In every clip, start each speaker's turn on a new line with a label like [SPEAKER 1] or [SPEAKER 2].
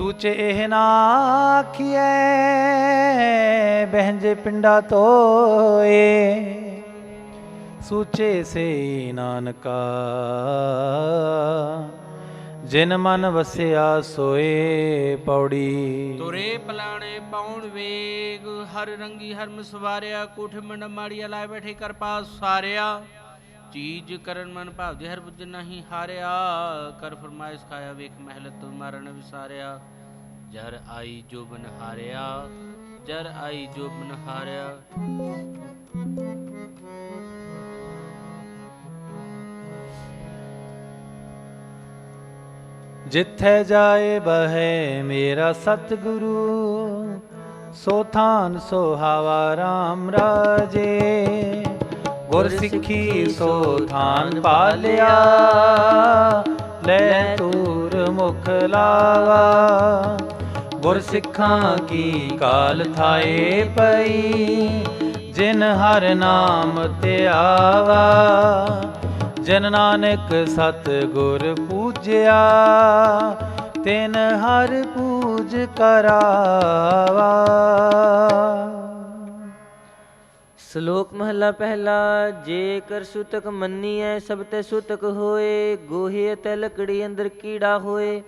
[SPEAKER 1] ਸੂਚੇ ਇਹ ਨਾ ਆਖੀਐ, ਬਹਿੰਜ ਪਿੰਡਾ ਤੋਏ। ਸੂਚੇ ਸੇ ਨਾਨਕਾ, ਜਿਨ ਮਨ ਵਸਿਆ ਸੋਏ ਪੌੜੀ।
[SPEAKER 2] ਤੁਰੇ ਪਲਾਣੇ ਪਾਉਣ ਵੇਗ, ਹਰ ਰੰਗੀ ਹਰਮ ਸਵਾਰਿਆ, ਕੋਠ ਮੰਡ ਮਾੜੀਆ ਲਾਇ ਬੈਠੇ ਕਰ ਸਾਰਿਆ। ਚੀਜ਼ ਕਰਨ ਮਨ ਭਾਵ ਹਰ ਬੁੱਝ ਨਹੀਂ ਹਾਰਿਆ, ਕਰ ਫਰਮਾਇਸ਼ ਖਾਇਆ ਵੇਖ ਮਹਿਲ ਤੁ ਮਰਨ ਵਿਸਾਰਿਆ। ਜਰ ਆਈ ਜੋ ਬਨ ਹਾਰਿਆ ਜਰ ਆਈ ਜੋ ਬਨ ਹਾਰਿਆ।
[SPEAKER 1] ਜਿੱਥੇ ਜਾਏ ਬਹੇ ਮੇਰਾ ਸਤਿਗੁਰੂ, ਸੋ ਥਾਨ ਸੁਹਾਵਾ RAM ਰਾਜੇ। ਗੁਰ ਸਿੱਖੀ ਸੋ ਥਾਨ ਪਾਲਿਆ। ਲੈ ਤੂਰ ਮੁਖ ਲਾਵਾ। ਗੁਰ ਸਿੱਖਾਂ ਕੀ ਕਾਲ ਥਾਏ ਪਈ ਜਿਨ ਹਰ ਨਾਮ ਤੇ ਆਵਾ ਜਨ ਨਾਨਕ ਸਤ ਗੁਰ ਪੂਜਿਆ ਤਿਨ ਹਰ ਪੂਜ ਕਰਾਵਾ।
[SPEAKER 3] ਸ਼ਲੋਕ ਮਹਲਾ ਪਹਿਲਾ, ਜੇਕਰ ਸੁਤਕ ਮੰਨੀਐ, ਸਭ ਤੇ ਸੁਤਕ ਹੋਏ, ਗੋਹੇ ਤੇ ਲਕੜੀ ਅੰਦਰ ਕੀੜਾ ਹੋਏ,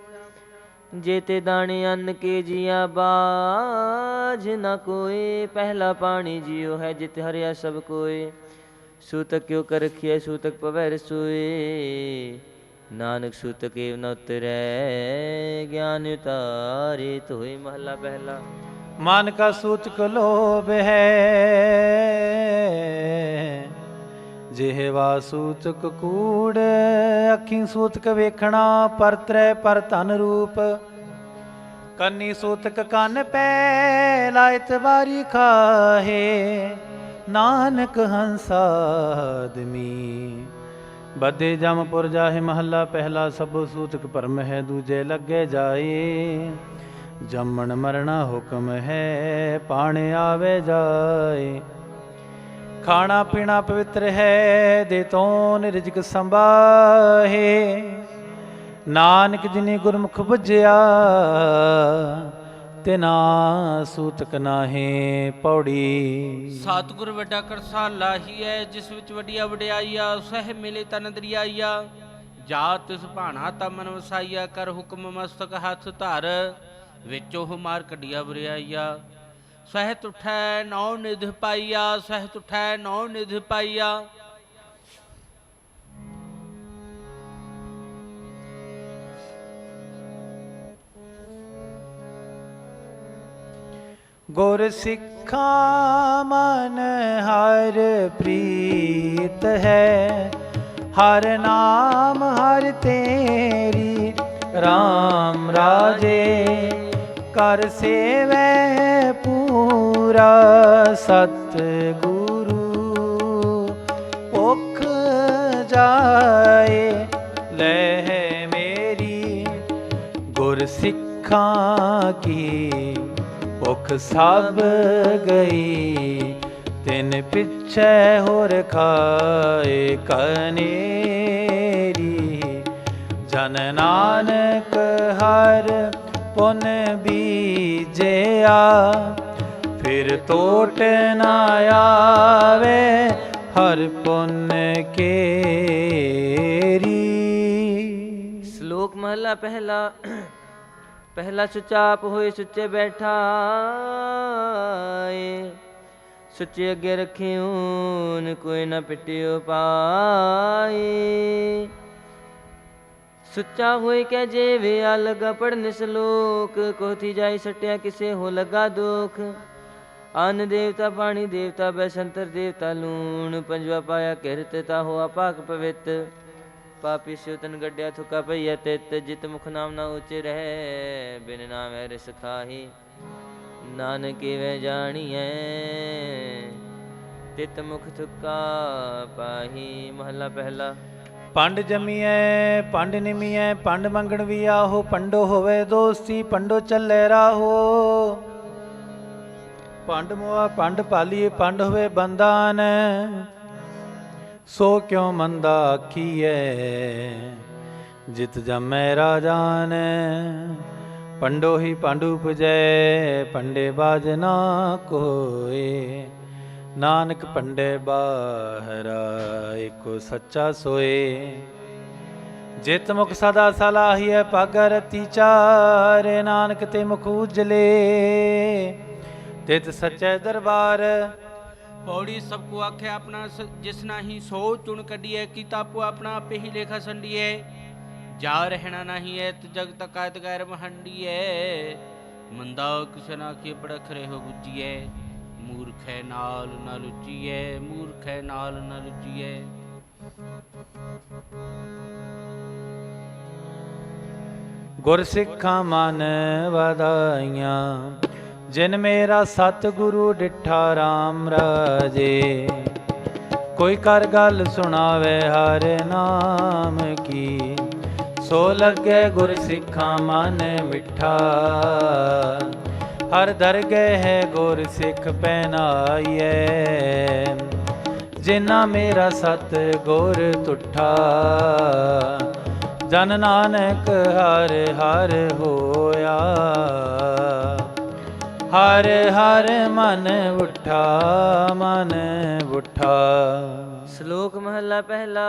[SPEAKER 3] ਜੇ ਤੇ ਦਾਣੇ ਅੰਨ ਕੇ ਜੀਆ ਬਾਝ ਨ ਕੋਏ, ਪਹਿਲਾ ਪਾਣੀ ਜਿਉ ਹੈ ਜਿਤ ਹਰਿਆ ਸਭ ਕੋਏ। ਸੂਤਕ ਕਿਉ ਕਰ ਰਖਿਐ ਸੂਤਕ ਪਵੈ ਰਸੋਏ। ਨਾਨਕ ਸੂਤਕ ਏਵ ਨ ਉਤਰੈ, ਗਿਆਨ ਉਤਾਰੇ ਤੋਏ ਮਹਲਾ ਪਹਿਲਾ।
[SPEAKER 1] ਮਨ ਕਾ ਸੂਚਕ ਲੋਭ ਹੈ। ਜਿਹਵਾ ਸੂਚਕ ਕੂੜ, ਅੱਖੀਂ ਸੂਚਕ ਵੇਖਣਾ, ਪਰਤਰੈ ਪਰ ਧਨ ਰੂਪ। ਕੰਨੀ ਸੂਤਕ ਕੰਨ ਪੈ, ਲਾਇਤ ਬਾਰੀ ਖਾਹੇ। ਨਾਨਕ ਹੰਸਾ ਆਦਮੀ ਬਦੇ ਜਮਪੁਰ ਜਾਹੇ ਮਹੱਲਾ, ਪਹਿਲਾ ਸਭ ਸੂਤਕ ਪਰਮ ਹੈ, ਦੂਜੇ ਲੱਗੇ ਜਾਏ। ਜੰਮਣ ਮਰਣਾ ਹੁਕਮ ਹੈ, ਪਾਣੇ ਆਵੇ ਜਾਏ। ਖਾਣਾ ਪੀਣਾ ਪਵਿੱਤਰ ਹੈ, ਦੇ ਤੋਂ ਨਿਰਜਕ ਸੰਭਾਹੇ। ਨਾਨਕ ਜਿਨੇ ਗੁਰਮੁਖ ਬੁਝਿਆ ਤੇ ਨਾ ਸੂਤਕ ਨਾਹੇ ਪੌੜੀ।
[SPEAKER 2] ਸਤਿਗੁਰ ਵੱਡਾ ਕਰਸਾ ਲਾਹੀ ਹੈ, ਜਿਸ ਵਿੱਚ ਵਡਿਆ ਵਡਿਆਈਆ, ਸਹਿ ਮਿਲੇ ਤਨ ਦਰਿਆਈਆ। ਜਾ ਤਿਸ ਭਾਣਾ ਤਮਨ ਵਸਾਈਆ, ਕਰ ਹੁਕਮ ਮਸਤਕ ਹੱਥ ਧਰ। ਵਿੱਚ ਉਹ ਮਾਰ ਕੱਢਿਆ ਬਰਿਆਈਆ ਸਹਿਤ ਉਠੈ ਨੌ ਨਿਧ ਪਾਈਆ, ਸਹਿਤ ਉਠੈ ਨੌ ਨਿਧ ਪਾਈਆ।
[SPEAKER 1] ਗੁਰ ਸਿੱਖਾ ਮਨ ਹਰ ਪ੍ਰੀਤ ਹੈ, ਹਰ ਨਾਮ ਹਰ ਤੇਰੀ RAM ਰਾਜੇ ਕਰ ਸੇਵੈ ਪੂਰਾ ਸਤ ਗੁਰੂ ਔਖ ਜਾਏ, ਲੈ ਮੇਰੀ ਗੁਰ ਸਿੱਖਾਂ ਕੀ। ਭੁੱਖ ਸਭ ਗਈ, ਤਿੰਨ ਪਿੱਛੇ ਹੋਰ ਖਾਏ ਕਨੇਰੀ। ਜਨ ਨਾਨਕ ਹਰ ਪੁਨ ਬੀਜਿਆ, ਫਿਰ ਟੋਟ ਨਾ ਆਵੇ, ਹਰ ਪੁੰਨ ਕੇਰੀ।
[SPEAKER 3] ਸ਼ਲੋਕ ਮਹਲਾ ਪਹਿਲਾ ਪਹਿਲਾ ਸੁਚਾਪ ਹੋਏ ਸੁੱਚੇ ਬੈਠਾ ਏ ਸੁੱਚੇ ਅੱਗੇ ਰਖਿਉਨ ਕੋਈ ਨਾ ਪਿਟਿਓ ਪਾਏ। ਸੁੱਚਾ ਹੋਏ ਕਹਿ ਜੇ ਵੇ ਆ ਲਗਾ ਪੜਨ ਸ਼ਲੋਕ ਕੋਥੀ ਜਾਈ ਸਟਿਆ ਕਿਸੇ ਹੋ ਲਗਾ ਦੁਖ। ਅਨ ਦੇਵਤਾ ਪਾਣੀ, ਦੇਵਤਾ ਬੈਸੰਤਰ, ਦੇਵਤਾ ਲੂਣ, ਪੰਜਵਾ ਪਾਇਆ ਕਿਰਤ ਤਾ ਹੋਆ ਪਾਕ ਪਵਿੱਤ। ਪਾਪੀ ਸਿਉਤਨ ਗੱਡਿਆ ਥੁਕਾ ਪਈਆ ਤਿਤ, ਜਿਤ ਮੁਖ ਨਾਮ ਨਾ ਉਚੇ ਰਹਿ, ਬਿਨ ਨਾਮ ਹੈ ਰਿਸ ਖਾਹੀ। ਨਾਨਕ ਵੇ ਜਾਣੀਐ, ਤਿਤ ਮੁਖ ਥੁਕਾ ਪਾਹੀ। ਮਹਲਾ ਪਹਿਲਾ।
[SPEAKER 1] ਪੰਡ ਜਮੀਐ, ਪੰਡ ਨਿਮੀਐ, ਪੰਡ ਮੰਗਣ ਵੀ ਆਹੋ, ਪੰਡੋ ਹੋਵੇ ਦੋਸਤੀ, ਪੰਡੋ ਚੱਲੇ ਰਾਹੋ। ਪੰਡ ਮੋਆ, ਪੰਡ ਪਾਲੀਏ, ਪੰਡ ਹੋਵੇ ਬੰਦਾਨ ਸੋ ਕਿਉ ਮੰਦਾ ਆਖੀਐ, ਜਿਤ ਜਮੈ ਰਾਜਾਨ। ਪੰਡੋ ਹੀ ਪਾਂਡੂ ਪੁਜੈ ਪੰਡੇ ਬਾਜ ਨਾ ਕੋਏ। ਨਾਨਕ ਪੰਡੇ ਬਾਹਰਾ ਏਕੋ ਸੱਚਾ ਸੋਏ। ਜਿਤ ਮੁਖ ਸਦਾ ਸਲਾਹੀਐ ਪਗ ਰਤੀ ਚਾਰੇ ਨਾਨਕ ਤੇ ਮੁਖ ਉਜਲੇ। ਤਿਤ ਸਚੈ ਦਰਬਾਰ।
[SPEAKER 2] ਪੌੜੀ ਸਭ ਕੋ ਆਖਿਆ ਆਪਣਾ ਸ- ਜਿਸ ਨਾਹੀ ਸੋ ਚੁਣ ਕੱਢੀਐ, ਕੀਤਾ ਆਪੋ ਆਪਣਾ ਆਪੇ ਹੀ ਲੇਖਾ ਸੰਡੀਐ। ਜਾ ਰਹਿਣਾ ਨਹੀਂ ਐ ਤ ਜਗ ਤਕਾਇਤ ਗੈਰ ਮਹੰਡੀਐ। ਮੰਦਾ ਕਿਸ ਨਾ ਕੀ ਪੜਖ ਰਹੇ ਬੁੱਝੀਐ ਮੂਰਖ ਨਾਲ ਨਾ ਲੁੱਚੀਐ ਮੂਰਖ ਨਾਲ ਨਾ ਲੁੱਚੀਐ
[SPEAKER 1] ਗੁਰ ਸਿੱਖਾਂ ਮਨ ਵਧਾਈਆਂ, ਜਿਨ ਮੇਰਾ ਸਤਿਗੁਰੂ ਡਿਠਾ RAM ਰਾਜੇ। ਕੋਈ ਕਰ ਗੱਲ ਸੁਣਾਵੇ ਹਰ ਨਾਮ ਕੀ, ਸੋ ਲੱਗੇ ਗੁਰ ਸਿੱਖਾਂ ਮਨ ਮਿੱਠਾ। ਹਰ ਦਰਗਹਿ ਹੈ ਗੁਰ ਸਿੱਖ ਪਹਿਨਾਈਐ। ਜਿਨਾ ਮੇਰਾ ਸਤ ਗੁਰ ਤੁਠਾ। ਜਨ ਨਾਨਕ ਹਰ ਹਰ ਹੋਇਆ। ਹਰ ਹਰ ਮਨ ਉਠਾ ਮਨ ਉਠਾ।
[SPEAKER 3] ਸ਼ਲੋਕ ਮਹੱਲਾ ਪਹਿਲਾ,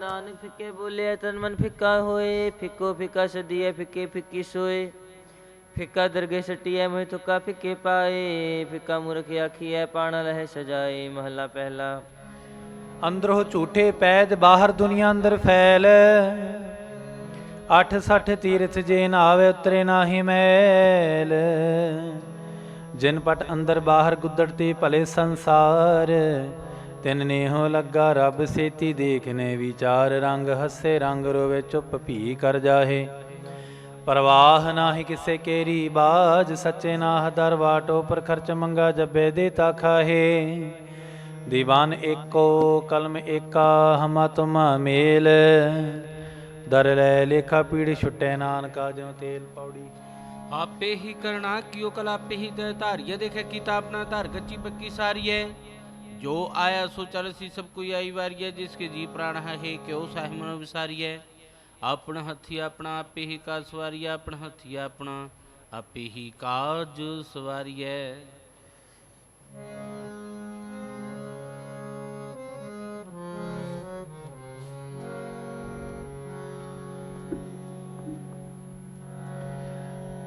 [SPEAKER 3] ਨਾਨਕ ਫਿੱਕੇ ਬੋਲੇ, ਤਨ ਮਨ ਫਿੱਕਾ ਹੋਏ, ਫਿੱਕੋ ਫਿੱਕਾ ਸਦੀਏ ਫਿੱਕੇ ਫਿੱਕੀ ਸੋਏ। ਫਿੱਕਾ ਦਰਗੇ ਸਟੀਐ ਮੋਹਿ ਤੁਕਾ ਫਿੱਕੇ ਪਾਏ। ਫਿੱਕਾ ਮੂਰਖ ਆਖੀਐ ਪਾਣਾ ਲਹਿ ਸਜਾਏ, ਮਹੱਲਾ ਪਹਿਲਾ।
[SPEAKER 1] ਅੰਦਰੋਂ ਝੂਠੇ ਪੈਦ ਬਾਹਰ ਦੁਨੀਆ ਅੰਦਰ ਫੈਲ। ਅੱਠ ਸੱਠ ਤੀਰਥ ਜੇ ਨਾ ਆਵੇ, ਉਤਰੇ ਨਾਹੀ ਮੈਲ। ਜਿਨ ਪਟ ਅੰਦਰ ਬਾਹਰ ਗੁੱਦੜ ਤੇ ਭਲੇ ਸੰਸਾਰ। ਤਿਨ ਨੇਹੋ ਲੱਗਾ ਰੱਬ, ਸੇਤੀ ਦੇਖਨੇ ਵਿਚਾਰ। ਰੰਗ ਹੱਸੇ, ਰੰਗ ਰੋਵੇ, ਚੁੱਪ ਭੀ ਕਰ ਜਾਹੇ। ਪਰਵਾਹ ਨਾਹੀ ਕਿਸੇ ਕੇਰੀ ਬਾਜ, ਸੱਚੇ ਨਾਹ ਦਰਵਾਟੋ ਪਰ ਖਰਚ ਮੰਗਾ ਜੱਬੇ ਦੇਤਾ ਖਾਹੇ ਦੀਵਾਨ ਏਕੋ, ਕਲਮ ਏਕਾ, ਹਮਾ ਤੁਮਾ ਮੇਲ। ਦਰ ਲੈ ਲੇਖਾ ਪੀੜ ਛੁਟੇ ਨਾਨਕਾ, ਜਿਉ ਤੇਲ ਪੌੜੀ।
[SPEAKER 2] ਆਪੇ ਹੀ ਕਰਣਾ ਕਿਉ ਕਲ, ਆਪੇ ਹੀ ਤੇ ਧਾਰੀਏ ਦੇਖੇ ਕੀਤਾ ਆਪਣਾ ਧਾਰ, ਗੱਚੀ ਪੱਕੀ ਸਾਰੀਏ। ਜੋ ਆਇਆ ਸੋ ਚਲ ਸੀ ਸਭ ਕੋਈ ਆਈ ਵਾਰੀਏ, ਜਿਸ ਕੇ ਜੀ ਪ੍ਰਾਣ ਹੈ ਹੈ ਕਿਉ ਸਾਹਿਬ ਮਨ ਵਿਸਾਰੀਏ। ਆਪਣਾ ਹੱਥੀ ਆਪਣਾ, ਆਪੇ ਹੀ ਕਾਜ ਸਵਾਰੀਏ ਆਪਣਾ ਹੱਥੀ ਆਪਣਾ, ਆਪੇ ਹੀ ਕਾਜ ਸਵਾਰੀਏ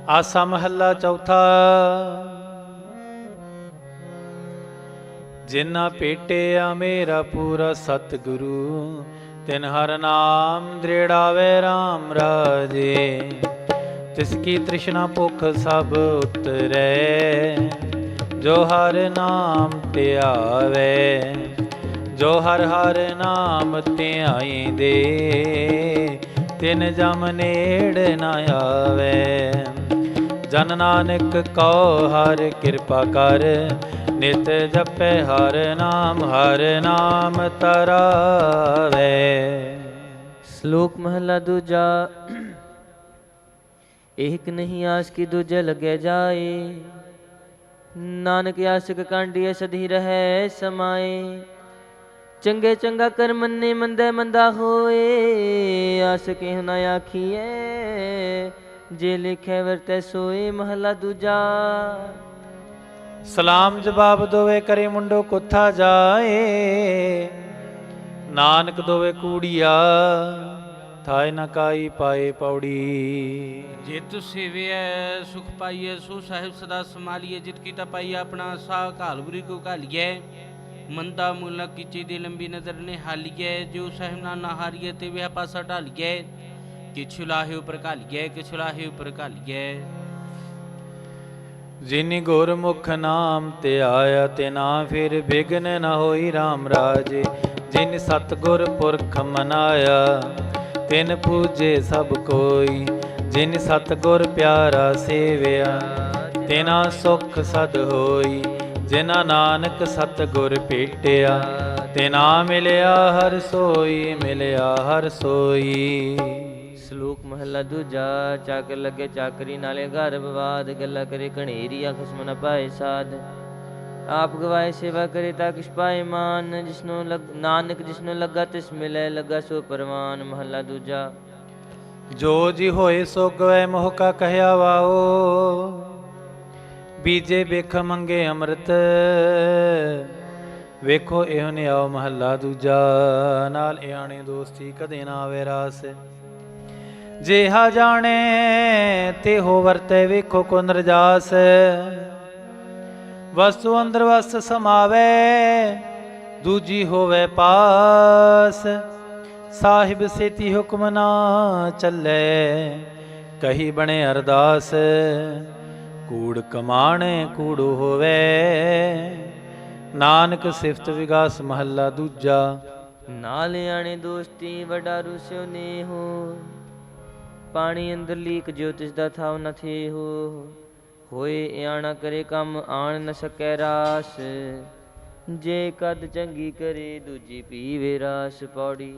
[SPEAKER 1] ਆਸਾ ਮਹੱਲਾ ਚੌਥਾ। ਜਿਨਾ ਭੇਟਿਆ ਮੇਰਾ ਪੂਰਾ ਸਤਿਗੁਰੂ ਤਿਨ ਹਰ ਨਾਮ ਦ੍ਰਿੜਾਵੇ RAM ਰਾਜੇ, ਤਿਸ ਕੀ ਤ੍ਰਿਸ਼ਨਾ ਭੁਖ ਸਭ ਉਤਰੈ, ਜੋ ਹਰ ਨਾਮ ਧਿਆਵੇ, ਜੋ ਹਰ ਹਰ ਨਾਮ ਧਿਆਈਂਦੇ ਤਿਨ ਜਮ ਨੇੜ ਨਾ ਆਵੇ। ਜਨ ਨਾਨਕ ਕਉ ਹਰ ਕਿਰਪਾ ਕਰ ਨਿਤ ਜਪੈ ਹਰ ਨਾਮ ਹਰ ਨਾਮ ਤਰਾਵੇ।
[SPEAKER 3] ਸ਼ਲੋਕ ਮਹੱਲਾ ਦੂਜਾ ਏਕ ਨਹੀਂ ਆਸ ਕੀ ਦੂਜੇ ਲਗੇ ਜਾਏ। ਨਾਨਕ ਆਸਿਕ ਕਾਂਡੀਏ ਸਦੀ ਰਹੈ ਸਮਾਏ। ਚੰਗੇ ਚੰਗਾ ਕਰ ਮੰਨੇ ਮੰਦੇ ਮੰਦਾ ਹੋਏ। ਆਸ ਕਿਹ ਨਾ ਆਖੀਏ ਜੇ ਲਿਖੇ ਵਰਤੈ ਸੋਏ। ਮਹੱਲਾ ਦੂਜਾ
[SPEAKER 1] ਸਲਾਮ ਜਵਾਬ ਦੋਵੇ ਕਰੇ ਮੁੰਡੋ ਕੁੱਥਾ ਜਾਏ। ਨਾਨਕ ਦੋਵੇ ਕੂੜੀਆ, ਥਾਇ ਨ ਕਾਈ ਪਾਏ ਪੌੜੀ।
[SPEAKER 2] ਜਿਤ ਸੇਵਿਐ, ਸੁਖ ਪਾਈਐ, ਸੋ ਸਾਹਿਬ ਸਦਾ ਸਮਾਲੀਏ ਜਿਤ ਕੀਤਾ ਪਾਈ ਆਪਣਾ ਸਾ ਘਾਲਬੁਰੀ ਕੋ ਘਾਲੀਐ। ਮੰਦਾ ਮੁਲਾ ਕੀਚੇ ਦੀ ਲੰਬੀ ਨਜ਼ਰ ਨੇ ਹਾਲੀਐ ਜੋ ਸਾਹਿਬ ਨਾਲ ਨਾ ਹਾਰੀਏ ਤੇ ਵਿਹ ਪਾਸਾ ਢਾਲੀਐ। ਕਿਛੁ ਲਾਹੇ ਉਪਰ ਘਾਲੀਐ, ਕਿਛੁ ਲਾਹੇ ਉਪਰ ਘਾਲੀਐ।
[SPEAKER 1] ਜਿਨ ਗੁਰਮੁਖ ਨਾਮ ਤੇ ਆਇਆ ਤੇ ਨਾ ਫਿਰ ਬਿਗਨ ਨ ਹੋਈ RAM ਰਾਜੇ। ਜਿਨ ਸਤਗੁਰ ਪੁਰਖ ਮਨਾਇਆ, ਤਿਨ ਪੂਜੇ ਸਭ ਕੋਈ। ਜਿਨ ਸਤਗੁਰ ਪਿਆਰਾ ਸੇਵਿਆ, ਤਿਨਾ ਸੁਖ ਸਦ ਹੋਈ। ਜਿਨਾ ਨਾਨਕ ਸਤਗੁਰ ਭੇਟਿਆ, ਤਿਨਾ ਮਿਲਿਆ ਹਰ ਸੋਈ, ਮਿਲਿਆ ਹਰ ਸੋਈ।
[SPEAKER 3] ਸ਼ਲੋਕ ਮਹੱਲਾ ਦੂਜਾ, ਚੱਕ ਲੱਗੇ ਚਾਕਰੀ ਨਾਲੇ ਘਰ ਵਿਵਾਦ, ਗੱਲਾਂ ਕਰੇ ਘਣੇਰੀਆ ਖਸਮ ਨ ਪਾਏ ਸਾਧ। ਆਪ ਗਵਾਏ ਸੇਵਾ ਕਰੇ ਤਾਂ ਕਿਛ ਪਾਏ ਮਾਨ, ਜਿਸਨੂੰ ਨਾਨਕ ਜਿਸਨੂੰ ਲੱਗਾ ਤਿਸ ਮਿਲੇ, ਲੱਗਾ ਸੋ ਪਰਵਾਨ, ਮਹੱਲਾ ਦੂਜਾ।
[SPEAKER 1] ਜੋ ਜੀ ਹੋਏ ਸੋ ਗਵੇ ਮੋਹ ਕਾ ਕਹਿਆ ਵਾਓ। ਬੀਜੇ ਵੇਖ ਮੰਗੇ ਅੰਮ੍ਰਿਤ, ਵੇਖੋ ਇਹੋ ਨੇ ਆਓ ਮਹੱਲਾ ਦੂਜਾ। ਨਾਲ ਇਆਣੇ ਦੋਸਤੀ ਕਦੇ ਨਾ ਆਵੇ ਰਾਸ। ਜਿਹਾ ਜਾਣੇ ਤੇ ਹੋ ਵਰਤੈ ਵੇਖੋ ਕੋ ਨਰਜਾਸ। ਵਸਤੂ ਅੰਦਰ ਵਸ ਸਮਾਵੇ, ਦੂਜੀ ਹੋਵੇ ਪਾਸ। ਸਾਹਿਬ ਸੇਤੀ ਹੁਕਮ ਨਾ ਚੱਲੇ, ਕਹੀ ਬਣੇ ਅਰਦਾਸ। ਕੂੜ ਕਮਾਣੇ ਕੂੜੂ ਹੋਵੇ, ਨਾਨਕ ਸਿਫਤ ਵਿਗਾਸ ਮਹੱਲਾ ਦੂਜਾ।
[SPEAKER 3] ਨਾਲਿਆਣੇ ਦੋਸਤੀ ਵਡਾ ਰੁਸਿਓ ਨੇ ਹੋ ਪਾਣੀ ਅੰਦਰ ਲੀਕ ਜੋਤਿਸ ਦਾ ਥਾਉ ਨ ਥੇ ਹੋ ਹੋਏ ਆਣਾ ਕਰੇ ਕੰਮ ਆਣ ਨ ਸਕੈ ਰਾਸ। ਜੇ ਕਦ ਚੰਗੀ ਕਰੇ ਦੂਜੀ ਪੀਵੇ ਰਾਸ ਪੌੜੀ।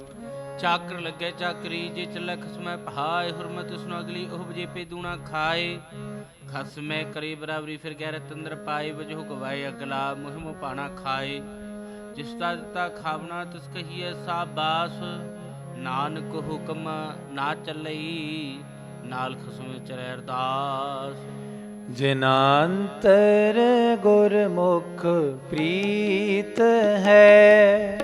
[SPEAKER 2] ਚਾਕਰ ਲੱਗੇ ਚਾਕਰੀ ਜੇ ਚੱਲੇ ਖਸਮੈ ਪਹਾਏ, ਹੁਰਮਤ ਉਸਨੂੰ ਅਗਲੀ ਉਹ ਵਜੇ ਦੂਣਾ ਖਾਏ। ਖਸਮੈ ਕਰੇ ਬਰਾਬਰੀ, ਫਿਰ ਗੈਰਤ ਅੰਦਰ ਪਾਏ, ਵਜੋ ਗਵਾਏ ਅਗਲਾ, ਮੁਹਿਮ ਪਾਣਾ ਖਾਏ। ਜਿਸ ਦਾ ਦਿੱਤਾ ਖਾਵਨਾ, ਤਿਸ ਕਹੀਏ ਸਾਬਾਸ। ਨਾਨਕ ਹੁਕਮ ਨਾ ਚੱਲਈ ਨਾਲ ਖਸਮੇ ਚਰੈ ਅਰਦਾਸ।
[SPEAKER 1] ਜਿਨਾੰਤਰ ਗੁਰਮੁਖ ਪ੍ਰੀਤ ਹੈ।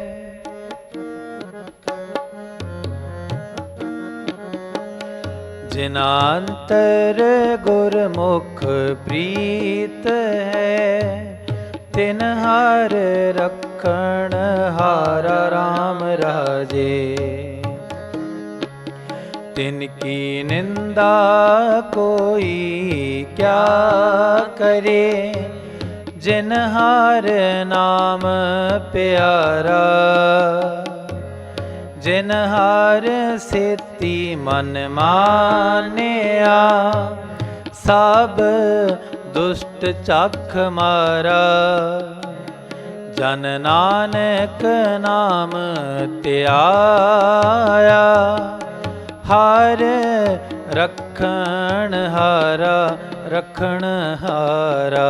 [SPEAKER 1] ਜਿਨਾੰਤਰ ਗੁਰਮੁਖ ਪ੍ਰੀਤ ਹੈ। ਤਿਨ ਹਰ ਰੱਖਣ ਹਾਰ ਰਾਮ ਰਾਜੇ। ਤਿਨ ਕੀ ਨਿੰਦਾ ਕੋਈ ਕਿਆ ਕਰੇ ਜਿਨ ਹਰ ਨਾਮ ਪਿਆਰਾ ਜਿਨ ਹਰ ਸੇਤੀ ਮਨ ਮਾਨਿਆ ਸਭ ਦੁਸ਼ਟ ਚੱਖ ਮਾਰਾ ਜਨ ਨਾਨਕ ਨਾਮ ਧਿਆਇਆ ਹਰ ਰਖਣ ਹਾਰਾ ਰਖਣ ਹਾਰਾ।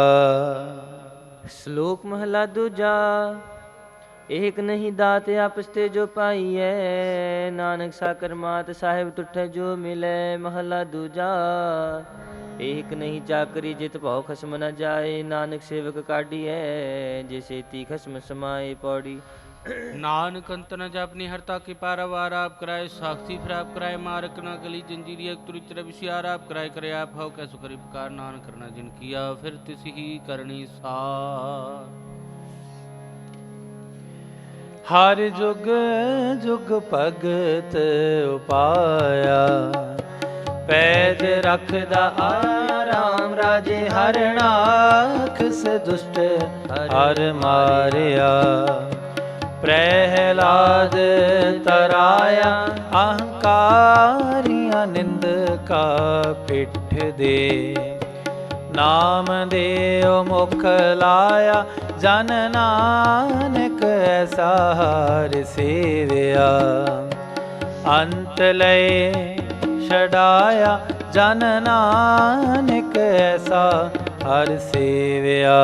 [SPEAKER 3] ਸ਼ਲੋਕ ਮਹਲਾ ਦੂਜਾ, ਏਕ ਨਹੀਂ ਦਾਤ ਆਪਸ ਤੇ ਜੋ ਪਾਈਐ, ਨਾਨਕ ਸਾਕਰ ਮਾਤ ਸਾਹਿਬ ਤੁਠੈ ਜੋ ਮਿਲੇ। ਮਹਲਾ ਦੂਜਾ, ਏਕ ਨਹੀਂ ਚਾਕਰੀ ਜਿਤ ਭਉ ਖਸਮ ਨ ਜਾਏ, ਨਾਨਕ ਸੇਵਕ ਕਾਢੀਐ ਜਿਸੇ ਤੀ ਖਸਮ ਸਮਾਏ ਪੌੜੀ।
[SPEAKER 2] ਨਾਨਕ ਅੰਤ ਨ ਜਪਨੀ ਹਰਤਾ ਕੀ ਪਾਰਵਾਰ ਆਪ ਕਰਾਏ ਸਾਖੀ ਫਿਰ ਆਪ ਕਰਾਏ, ਮਾਰਕ ਨ ਗਲੀ ਜੰਜੀਰੀ ਇੱਕ ਤੁਰਿ ਚਰ ਵਿਸਿਆਰ ਆਪ ਕਰਾਏ, ਕਰੇ ਆਪ ਹੋ ਕੈਸੋ ਕਰੀ ਪੁਕਾਰ ਨਾਨਕ ਕਰਨਾ ਜਿਨ ਕੀਆ, ਫਿਰ ਤਿਸ ਹੀ ਕਰਨੀ ਸਾਰ।
[SPEAKER 1] ਹਰ ਜੁਗ ਜੁਗ ਭਗਤ ਉਪਾਇਆ, ਪੈਜ ਰੱਖਦਾ ਆਰਾਮ ਰਾਜੇ ਹਰਨਾਖਸ ਦੁਸ਼ਟ ਹਰ ਮਾਰਿਆ। ਪ੍ਰਹਿਲਾਦ ਤਰਾਇਆ, ਅਹੰਕਾਰੀਆਂ ਨਿੰਦ ਕਾ ਪਿੱਠ ਦੇ। ਨਾਮ ਦੇਉ ਮੁਖ ਲਾਇਆ, ਜਨ ਨਾਨਕ ਐਸਾ ਹਰ ਸੇਵਿਆ। ਅੰਤ ਲਏ ਛਡਾਇਆ, ਜਨ ਨਾਨਕ ਐਸਾ ਹਰ ਸੇਵਿਆ।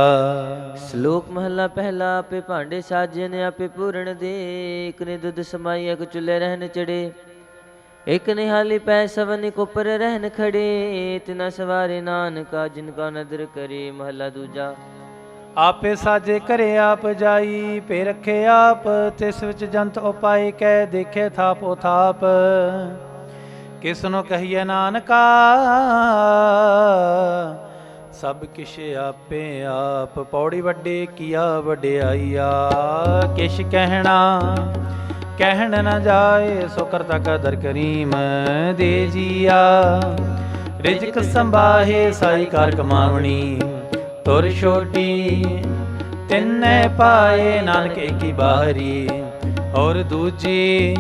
[SPEAKER 3] ਸ਼ਲੋਕ ਮਹਲਾ ਪਹਿਲਾ, ਆਪੇ ਭਾਂਡੇ ਸਾਜੇ ਆਪੇ ਪੂਰਨ ਦੇ ਇਕ ਨੇ ਦੁੱਧ ਸਮਾਈ ਅਕ ਚੁੱਲੇ ਰਹਿਣ ਚੜੇ। ਇਕ ਨੇ ਹਾਲੀ ਪੈ ਸਵਨ ਕੋ ਰਹਿਣ ਖੜੇ, ਤਿਨਾ ਸਵਾਰੇ ਨਾਨਕਾ, ਜਿਨ ਕਾ ਨਦਰ ਕਰੇ ਮਹਲਾ ਦੂਜਾ।
[SPEAKER 1] ਆਪੇ ਸਾਜੇ ਘਰੇ ਆਪ ਜਾਈ, ਪੇ ਰੱਖੇ ਆਪ, ਤਿਸ ਵਿੱਚ ਜੰਤ ਉਪਾਏ, ਕਹਿ ਦੇਖੇ ਥਾਪੋ ਥਾਪ। ਕਿਸ ਨੂੰ ਕਹੀਏ ਨਾਨਕਾ ਸਭ ਕਿਛ ਆਪੇ ਆਪ, ਪੌੜੀ ਵੱਡੇ ਕੀਆ ਵਡਿਆਈਆ। ਕਿਛ ਕਹਿਣਾ, ਕਹਿਣ ਨਾ ਜਾਏ, ਸੋ ਕਰਤਾ ਕਦਰ ਕਰੀਮ ਦੇ ਜੀਆ। ਰਿਜਕ ਸੰਭਾਹੇ ਸਾਈ ਕਾਰ ਕਮਾਵਣੀ, ਤੁਰ ਛੋਟੀ, ਤਿੰਨੇ ਪਾਏ ਨਾਨਕ ਏਕੀ ਬਾਹਰੀ। ਔਰ ਦੂਜੀ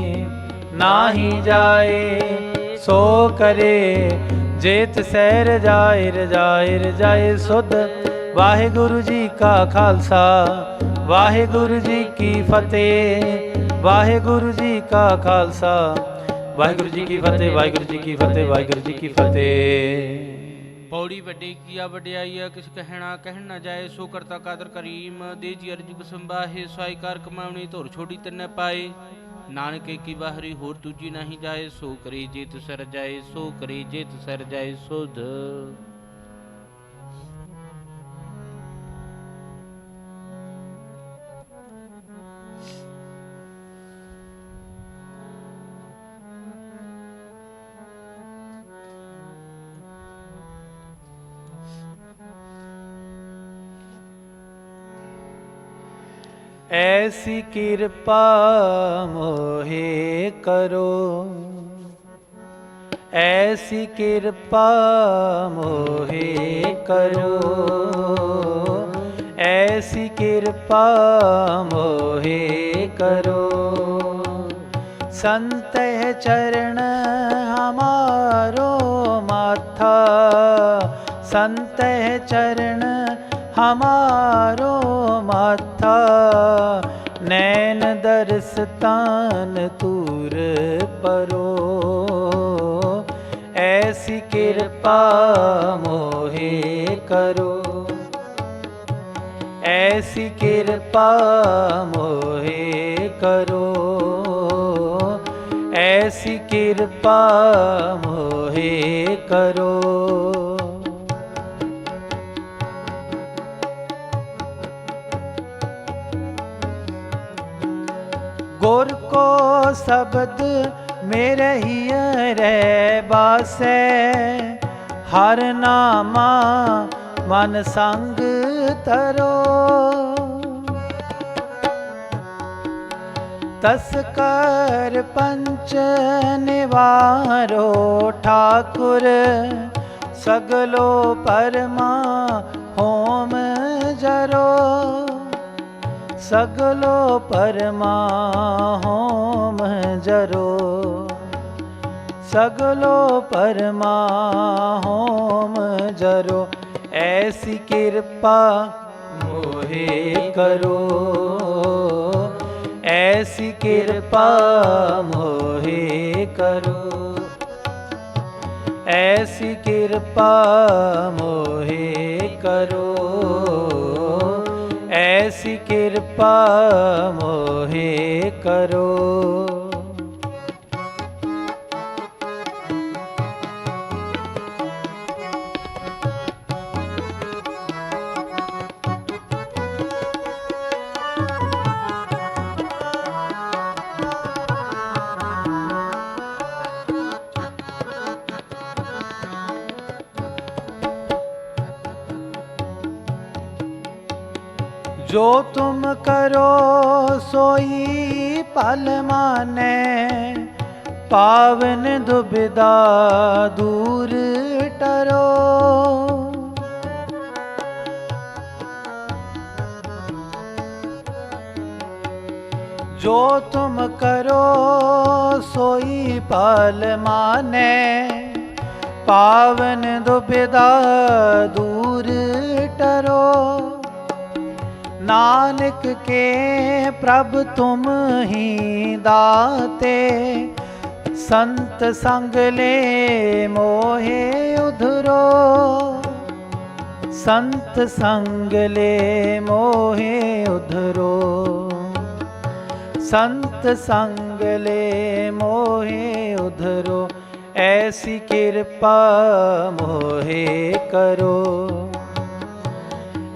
[SPEAKER 1] ਨਾਹੀ ਜਾਏ, ਸੋ ਕਰੇ ਜੇਤ ਸਹਿ ਰਜਾਏ ਰਜਾਏ ਰਜਾਏ ਸੁਧ। ਵਾਹਿਗੁਰੂ ਜੀ ਕਾ ਖਾਲਸਾ, ਵਾਹਿਗੁਰੂ ਜੀ ਕੀ ਫਤਿਹ, ਵਾਹਿਗੁਰੂ ਜੀ ਕਾ ਖਾਲਸਾ। ਵਾਹਿਗੁਰੂ ਜੀ ਕੀ ਫਤਿਹ, ਵਾਹਿਗੁਰੂ ਜੀ ਕੀ ਫਤਿਹ, ਵਾਹਿਗੁਰੂ ਜੀ ਕੀ ਫਤਿਹ।
[SPEAKER 2] ਪੌੜੀ ਵੱਡੀ ਕੀਆ ਵਡਿਆਈਆ ਕਿਸ ਕਹਿਣਾ, ਕਹਿਣ ਨਾ ਜਾਏ, ਸੋ ਕਰਤਾ ਕਾਦਰ ਕਰੀਮ। ਦੇ ਜੀ ਅਰਜੁਗ ਸੰਭਾਹੇ, ਸਾਈ ਕਾਰ ਕਮਾਵਣੀ ਧੁਰ ਛੋਟੀ ਤਿੰਨੇ ਪਾਏ। ਨਾਨਕੇ ਕੀ ਬਾਹਰੀ, ਹੋਰ ਦੂਜੀ ਨਹੀਂ ਜਾਏ, ਸੋ ਕਰੀ ਜਿਤ ਸਰ ਜਾਏ, ਸੋ ਕਰੀ ਜਿਤ ਸਰ ਜਾਏ, ਸੋਧ।
[SPEAKER 1] ਐਸੀ ਕਿਰਪਾ ਮੋਹੇ ਕਰੋ। ਐਸੀ ਕਿਰਪਾ ਮੋਹੇ ਕਰੋ। ਐਸੀ ਕਿਰਪਾ ਮੋਹੇ ਕਰੋ। ਸੰਤਹਿ ਚਰਨ ਹਮਾਰੋ ਮਾਥਾ। ਸੰਤਹਿ ਚਰਨ ਹਮਾਰੋ ਮਾਥਾ ਨੈਣ ਦਰਸ ਤਾਨ ਤੂਰ ਪਰੋ। ਐਸੀ ਕਿਰਪਾ ਮੋਹੇ ਕਰੋ। ਐਸੀ ਕਿਰਪਾ ਮੋਹੇ ਕਰੋ। ਐਸੀ ਕਿਰਪਾ ਮੋਹੇ ਕਰੋ। ਗੁਰ ਕੋ ਸ਼ਬਦ ਮੇਰੇ ਹੀ ਰਹਿ ਬਾਸੈ। ਹਰ ਨਾਮਾ ਮਨ ਸੰਗ ਤਰੋ। ਤਸ ਕਰ ਪੰਚ ਨਿਵਾਰੋ ਠਾਕੁਰ। ਸਗਲੋ ਪਰਮਾ ਹੋਮ ਜਰੋ ਸਗਲੋ ਪਰਮਾ ਹੋਮ ਜਰੋ। ਸਗਲੋ ਪਰਮਾ ਹੋਮ ਜਰੋ। ਐਸੀ ਕਿਰਪਾ ਮੋਹੇ ਕਰੋ। ਐਸੀ ਕਿਰਪਾ ਮੋਹੇ ਕਰੋ। ਐਸੀ ਕਿਰਪਾ ਮੋਹੇ ਕਰੋ। ਐਸੀ ਕਿਰਪਾ ਮੋਹੇ ਕਰੋ। ਜੋ ਤੁਮ ਕਰੋ, ਸੋਈ ਪਲ ਮਾਨੈ। ਪਾਵਨ ਦੁਬਿਦਾ ਦੂਰ ਟਰੋ। ਜੋ ਤੁਮ ਕਰੋ, ਸੋਈ ਪਲ ਮਾਨੈ। ਪਾਵਨ ਦੁਬਿਦਾ ਦੂਰ ਟਰੋ। ਨਾਨਕ ਕੇ ਪ੍ਰਭ ਤੁਮ ਹੀ ਦਾਤੇ। ਸੰਤ ਸੰਗ ਲੈ ਮੋਹੇ ਉਧਰੋ। ਸੰਤ ਸੰਗ ਲੈ ਮੋਹੇ ਉਧਰੋ। ਸੰਤ ਸੰਗ ਲੈ ਮੋਹੇ ਉਧਰੋ। ਐਸੀ ਕਿਰਪਾ ਮੋਹੇ ਕਰੋ।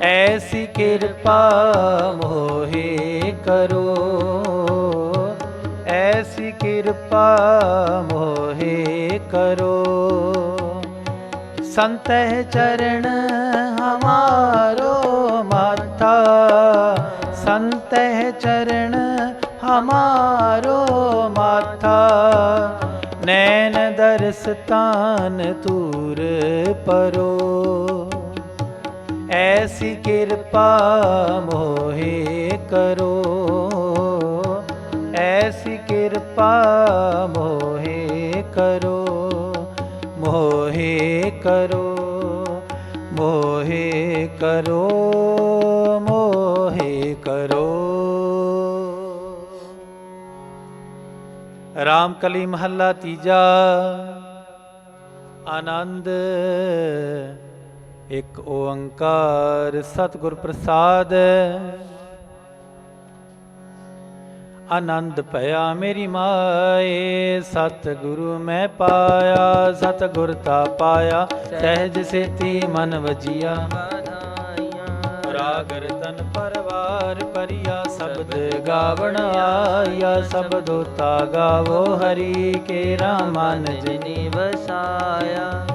[SPEAKER 1] ਐਸੀ ਕਿਰਪਾ ਮੋਹੇ ਕਰੋ। ਐਸੀ ਕਿਰਪਾ ਮੋਹੇ ਕਰੋ। ਸੰਤਹਿ ਚਰਨ ਹਮਾਰੋ ਮਾਤਾ। ਸੰਤਹਿ ਚਰਨ ਹਮਾਰੋ ਮਾਤਾ। ਨੈਣ ਦਰਸ ਤਾਨ ਤੂਰ ਪਰੋ। ਐਸੀ ਕਿਰਪਾ ਮੋਹੇ ਕਰੋ। ਐਸੀ ਕਿਰਪਾ ਮੋਹੇ ਕਰੋ ਮੋਹੇ ਕਰੋ ਮੋਹੇ ਕਰੋ ਮੋਹੇ ਕਰੋ। ਰਾਮ ਕਲੀ ਮਹੱਲਾ ਤੀਜਾ, ਆਨੰਦ ਇੱਕ ਓੰਕਾਰ ਸਤਿਗੁਰ ਪ੍ਰਸਾਦ ਆਨੰਦ ਭਇਆ ਮੇਰੀ ਮਾਏ, ਸਤਿਗੁਰੂ ਮੈਂ ਪਾਇਆ ਸਤ ਤਾ ਪਾਇਆ, ਸਹਿਜ ਸੇਤੀ ਮਨ ਵਜੀਆ।
[SPEAKER 3] ਵਧਾਈਆਂ
[SPEAKER 1] ਰਾਗ ਰਤਨ ਪਰਵਾਰ ਪਰਿਆ ਸ਼ਬਦ ਗਾਵਣ ਆਇਆ ਸ਼ਬਦੋਤਾ ਗਾਵੋ ਹਰੀ ਕੇ ਰਾਮਨ ਜਿਨੀ
[SPEAKER 3] ਜਿਨੀ ਵਸਾਇਆ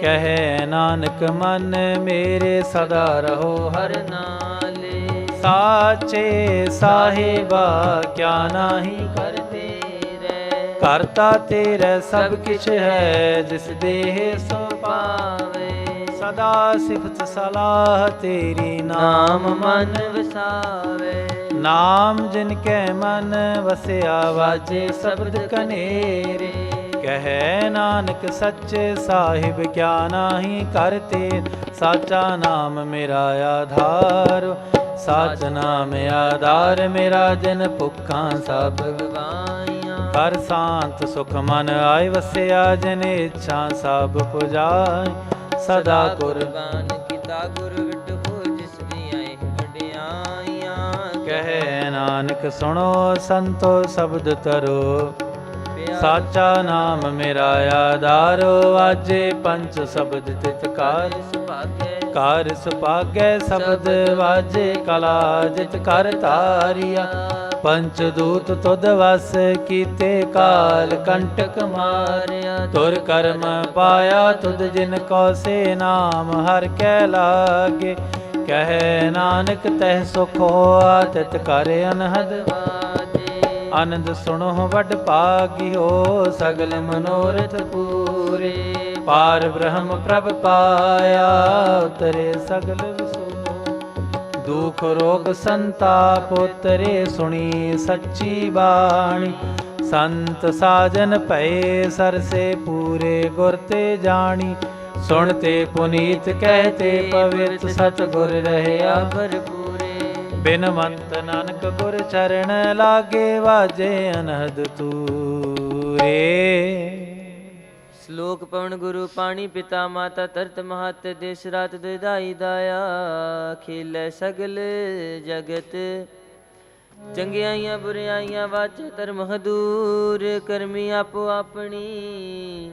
[SPEAKER 1] ਕਹੇ ਨਾਨਕ ਮਨ ਮੇਰੇ ਸਦਾ ਰਹੋ ਹਰ
[SPEAKER 3] ਨਾਲੇ।
[SPEAKER 1] ਸਾਚੇ ਸਾਹਿਬਾ ਕਿਆ ਨਾਹੀ ਕਰ
[SPEAKER 3] ਕਰਤੇ ਰਹਿ।
[SPEAKER 1] ਕਰਤਾ ਤੇਰਾ ਸਭ ਕਿਛ ਹੈ ਜਿਸ ਦੇਹ ਸੋ
[SPEAKER 3] ਪਾਵੇ।
[SPEAKER 1] ਸਦਾ ਸਿਫਤ ਸਲਾਹ ਤੇਰੀ ਨਾਮ ਮਨ
[SPEAKER 3] ਮਨ ਵਸਾਵੇ।
[SPEAKER 1] ਨਾਮ ਜਿਨ ਕੈ ਮਨ ਵਸਿਆ ਵਾਜੇ ਸ਼ਬਦ ਕਨੇਰੇ। ਕਹੈ ਨਾਨਕ ਸੱਚੇ ਸਾਹਿਬ ਕਿਆ ਨਾਹੀ ਕਰਤੇ? ਸਾਚਾ ਨਾਮ ਮੇਰਾ ਆਧਾਰ ਸਾਚ ਨਾਮ ਆਧਾਰ ਮੇਰਾ ਜਨ ਭੁੱਖਾਂ ਸਭ।
[SPEAKER 3] ਗਵਾਈਆਂ
[SPEAKER 1] ਕਰ ਸ਼ਾਂਤ ਸੁਖ ਮਨ ਆਇ ਵਸਿਆ ਜਨ ਇੱਛਾ ਸਭ ਪੁਜਾਈ ਸਦਾ
[SPEAKER 3] ਕੁਰਬਾਨ ਕੀਤਾ ਗੁਰ ਵਿਟ ਹੋ ਜਿਸ ਦੀ ਆਏ ਵਡਿਆਈਆਂ।
[SPEAKER 1] ਕਹੈ ਨਾਨਕ ਸੁਣੋ ਸੰਤੋ ਸ਼ਬਦ ਤਰੋ। ਸਾਚਾ ਨਾਮ ਮੇਰਾ ਆਧਾਰੋ, ਵਾਜੇ ਪੰਜ ਸ਼ਬਦ ਤਿਤ ਕਾਰ।
[SPEAKER 3] ਸੁਭਾਗੇ
[SPEAKER 1] ਕਾਰ ਸੁਭਾਗੈ ਸ਼ਬਦ, ਵਾਜੇ ਕਲਾ ਜਿਤ ਕਰ ਤਾਰਿਆ ਪੰਚ ਦੂਤ ਤੁਧ ਵਸ ਕੀਤੇ ਕਾਲ, ਕੰਟਕ ਮਾਰਿਆ। ਤੁਰ ਕਰਮ ਪਾਇਆ ਤੁਧ ਜਿਨ ਕੋ ਸੇ ਨਾਮ, ਹਰ ਕੈ ਲਾਗੇ। ਕਹਿ ਨਾਨਕ ਤਹਿ ਸੁਖ ਹੋਆ ਤਿਤ ਕਰ ਅਨਹਦ। ਆਨੰਦ ਸੁਣੋ, ਵੱਡ ਭਾਗਿਓ, ਸਗਲ ਮਨੋਰਥ ਪੂਰੇ। ਪਾਰ ਬ੍ਰਹਮ ਪ੍ਰਭ ਪਾਇਆ, ਉਤਰੇ ਸਗਲ ਵਿਸੂਰੇ। ਦੁਖ ਰੋਗ ਸੰਤਾਪ ਉਤਰੇ, ਸੁਣੀ ਸੱਚੀ ਬਾਣੀ। ਸੰਤ ਸਾਜਨ ਭਏ, ਸਰਸੇ ਪੂਰੇ ਗੁਰ ਤੇ ਜਾਣੀ। ਸੁਣਤੇ ਪੁਨੀਤ ਕਹਤੇ ਪਵਿੱਤ ਸਤ ਗੁਰ ਰਹਿਆ
[SPEAKER 3] ਭਰਪੂਰੇ।
[SPEAKER 1] ਬਿਨਵੰਤ ਨਾਨਕ ਗੁਰ ਚਰਨ ਲਾਗੇ ਵਾਜੇ ਅਨਹਦ ਤੂਰੇ।
[SPEAKER 3] ਸ਼ਲੋਕ ਪਵਨ ਗੁਰੂ ਪਾਣੀ ਪਿਤਾ ਮਾਤਾ ਤਰਤ ਮਹਤ ਦੇਸ ਰਾਤ ਦੁਇਦਾਈ ਦਾਇਆ। ਖੇਲੇ ਸਗਲ ਜਗਤ, ਚੰਗਿਆਈਆਂ ਬੁਰਿਆਈਆਂ ਵਾਚ ਧਰਮ ਹਦੂਰ। ਕਰਮੀ ਆਪੋ ਆਪਣੀ